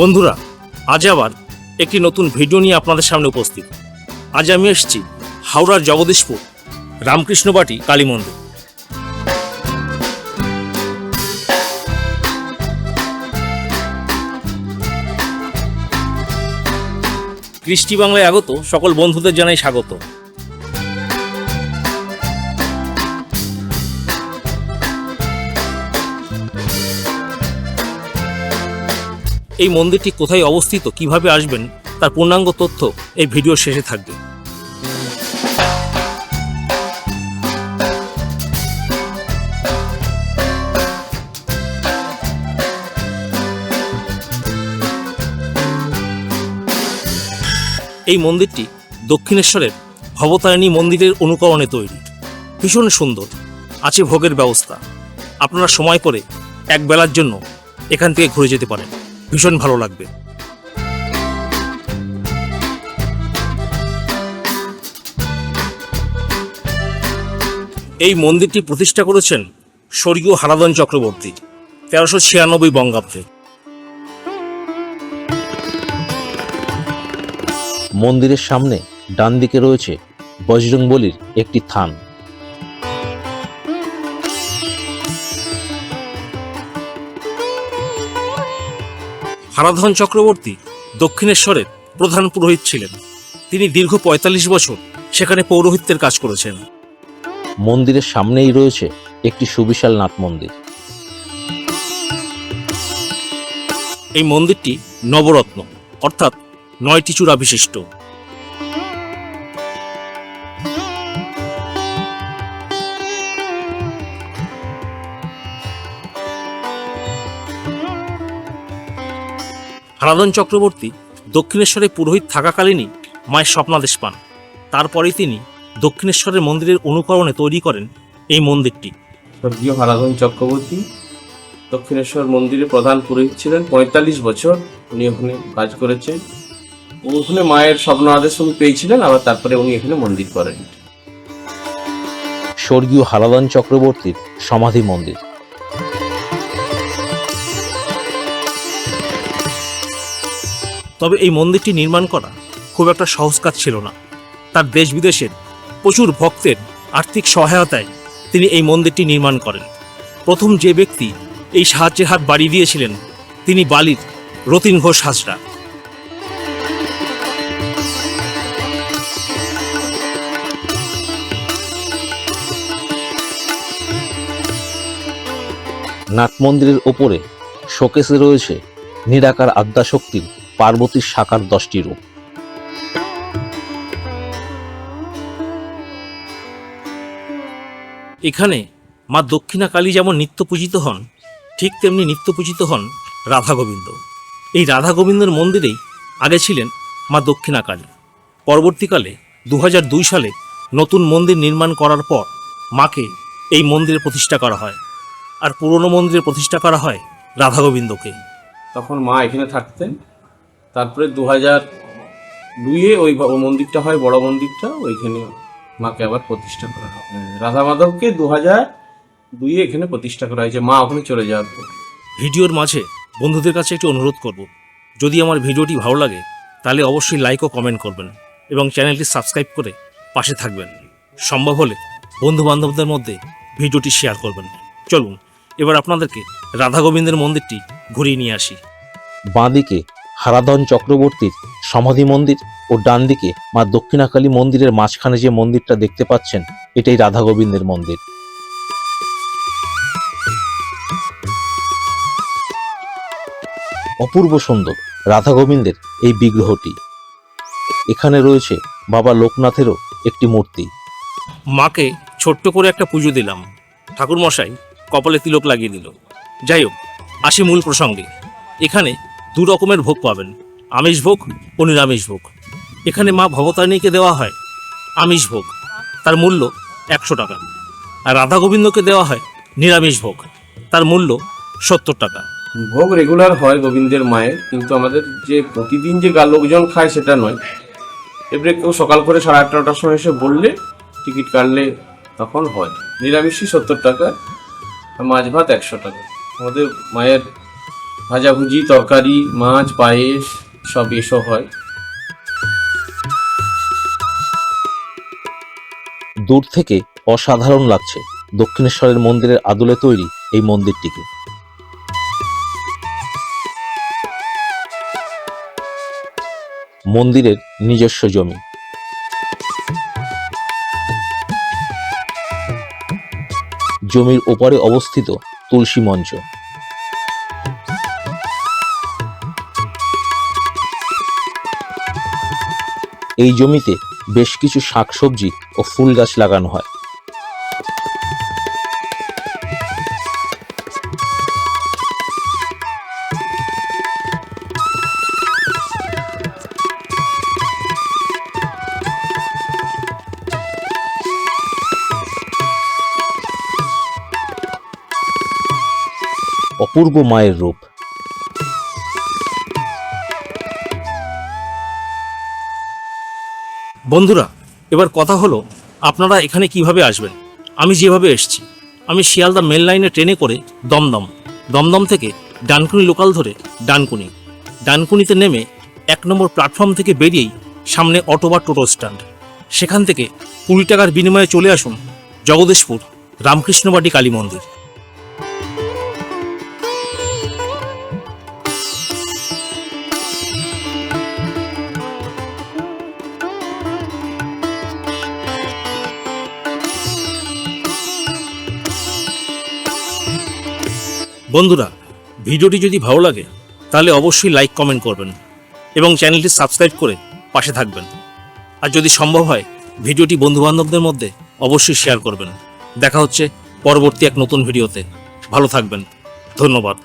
বন্ধুরা, আজ আবার একটি নতুন ভিডিও নিয়ে আপনাদের সামনে উপস্থিত। আজ আমি এসেছি হাওড়ার জগদীশপুর রামকৃষ্ণবাটি কালী মন্দির। কৃষ্টি বাংলায় আগত সকল বন্ধুদের জানাই স্বাগত। এই মন্দিরটি কোথায় অবস্থিত, কীভাবে আসবেন, তার পূর্ণাঙ্গ তথ্য এই ভিডিও শেষে থাকবে। এই মন্দিরটি দক্ষিণেশ্বরের ভবতারিণী মন্দিরের অনুকরণে তৈরি। ভীষণ সুন্দর, আছে ভোগের ব্যবস্থা। আপনারা সময় করে এক বেলার জন্য এখান থেকে ঘুরে যেতে পারেন। ভীষণ ভালো লাগবে। এই মন্দিরটি প্রতিষ্ঠা করেছেন স্বর্গীয় হারাদন চক্রবর্তী, তেরোশো ছিয়ানব্বই বঙ্গাব্দে। মন্দিরের সামনে ডান দিকে রয়েছে বজরং বলির একটি থান। হারাধন চক্রবর্তী দক্ষিণেশ্বরের প্রধান পুরোহিত ছিলেন। তিনি দীর্ঘ পঁয়তাল্লিশ বছর সেখানে পৌরোহিত্যের কাজ করেছেন। মন্দিরের সামনেই রয়েছে একটি সুবিশাল নাট মন্দির। এই মন্দিরটি নবরত্ন অর্থাৎ নয়টি চূড়া বিশিষ্ট। হারাধন চক্রবর্তী দক্ষিণেশ্বরে পুরোহিত থাকাকালীনই মায়ের স্বপ্নাদেশ পান। তারপরেই তিনি দক্ষিণেশ্বরের মন্দিরের অনুকরণে তৈরি করেন এই মন্দিরটি। স্বর্গীয় হারাধন চক্রবর্তী দক্ষিণেশ্বর মন্দিরের প্রধান পুরোহিত ছিলেন পঁয়তাল্লিশ বছর উনি ওখানে কাজ করেছেন। ওখানে মায়ের স্বপ্ন আদেশ উনি পেয়েছিলেন আবার তারপরে উনি এখানে মন্দির করেন। স্বর্গীয় হারাদন চক্রবর্তীর সমাধি মন্দির। তবে এই মন্দিরটি নির্মাণ করা খুব একটা সহজ কাজ ছিল না। তার দেশ বিদেশের প্রচুর ভক্তের আর্থিক সহায়তায় তিনি এই মন্দিরটি নির্মাণ করেন। প্রথম যে ব্যক্তি এই সাহায্যের হাত বাড়িয়ে দিয়েছিলেন, তিনি বালির রতিন ঘোষ হাজরা। নাট মন্দিরের ওপরে শোকেসে রয়েছে নিরাকার আদ্যাশক্তির পার্বতীর সাকার দশটি রূপ। এখানে মা দক্ষিণা কালী যেমন নিত্য পূজিত হন ঠিক তেমনি নিত্য পূজিত হন রাধা গোবিন্দ। এই রাধা গোবিন্দর মন্দিরেই আগে ছিলেন মা দক্ষিণা কালী। পরবর্তীকালে দু সালে নতুন মন্দির নির্মাণ করার পর মাকে এই মন্দিরে প্রতিষ্ঠা করা হয় আর পুরনো মন্দিরে প্রতিষ্ঠা করা হয় রাধা গোবিন্দকে। তখন মা এখানে থাকতেন। তারপরে দু হাজার দুইয়ে ওই মন্দিরটা হয় বড় মন্দিরটা ওইখানে মাকে আবার প্রতিষ্ঠা করা হয়। রাধা মাধবকে দু হাজার দুইয়ে এখানে প্রতিষ্ঠা করা হয়েছে মা ওখানে চলে যাওয়ার পর ভিডিওর মাঝে বন্ধুদের কাছে একটি অনুরোধ করব। যদি আমার ভিডিওটি ভালো লাগে তাহলে অবশ্যই লাইক ও কমেন্ট করবেন এবং চ্যানেলটি সাবস্ক্রাইব করে পাশে থাকবেন। সম্ভব হলে বন্ধু বান্ধবদের মধ্যে ভিডিওটি শেয়ার করবেন। চলুন এবার আপনাদেরকে রাধা গোবিন্দের মন্দিরটি ঘুরিয়ে নিয়ে আসি। বাঁদিকে হারাধন চক্রবর্তীর সমাধি মন্দির ও ডান দিকে মা দক্ষিণাকালী মন্দিরের মাঝখানে যে মন্দিরটা দেখতে পাচ্ছেন, এটাই রাধা গোবিন্দের মন্দির। অপূর্ব সুন্দর রাধা গোবিন্দের এই বিগ্রহটি। এখানে রয়েছে বাবা লোকনাথেরও একটি মূর্তি। মাকে ছোট্ট করে একটা পুজো দিলাম। ঠাকুর মশাই কপালে তিলক লাগিয়ে দিল। যাই হোক, আসি মূল প্রসঙ্গে। এখানে দু রকমের ভোগ পাবেন। আমিষ ভোগ ও নিরামিষ ভোগ। এখানে মা ভবতারিণীকে দেওয়া হয় আমিষ ভোগ। তার মূল্য একশো টাকা। আর রাধা গোবিন্দকে দেওয়া হয় নিরামিষ ভোগ। তার মূল্য সত্তর টাকা। ভোগ রেগুলার হয় গোবিন্দের মায়ের, কিন্তু আমাদের যে প্রতিদিন যে গা- লোকজন খায় সেটা নয়। এবারে কেউ সকাল করে সাড়ে আটটা নটার সময় এসে বললে টিকিট কাটলে তখন হয়। নিরামিষই সত্তর টাকা মাছ ভাত একশো টাকা। আমাদের মায়ের ভাজাভুজি তরকারি, মাছ, পায়েস, সব এসব হয়। দূর থেকে অসাধারণ লাগছে দক্ষিণেশ্বরের মন্দিরের আদলে তৈরি এই মন্দিরটিকে। মন্দিরের নিজস্ব জমি। জমির ওপারে অবস্থিত তুলসী মঞ্চ। এই জমিতে বেশ কিছু শাকসবজি ও ফুল গাছ লাগানো হয়। অপূর্ব মায়ের রূপ। বন্ধুরা, এবার কথা হলো আপনারা এখানে কীভাবে আসবেন? আমি যেভাবে এসেছি, আমি শিয়ালদা মেল লাইনে ট্রেনে করে দমদম দমদম থেকে ডানকুনি লোকাল ধরে ডানকুনি। ডানকুনিতে নেমে এক নম্বর প্ল্যাটফর্ম থেকে বেরিয়েই সামনে অটো বা টোটো স্ট্যান্ড। সেখান থেকে কুড়ি টাকার বিনিময়ে চলে আসুন জগদীশপুর রামকৃষ্ণবাটি কালী মন্দির। বন্ধুরা, ভিডিওটি যদি ভালো লাগে, তাহলে অবশ্যই লাইক, কমেন্ট করবেন এবং চ্যানেলটি সাবস্ক্রাইব করে পাশে থাকবেন। আর যদি সম্ভব হয়, ভিডিওটি বন্ধুবান্ধবদের মধ্যে অবশ্যই শেয়ার করবেন। দেখা হচ্ছে পরবর্তী এক নতুন ভিডিওতে। ভালো থাকবেন। ধন্যবাদ।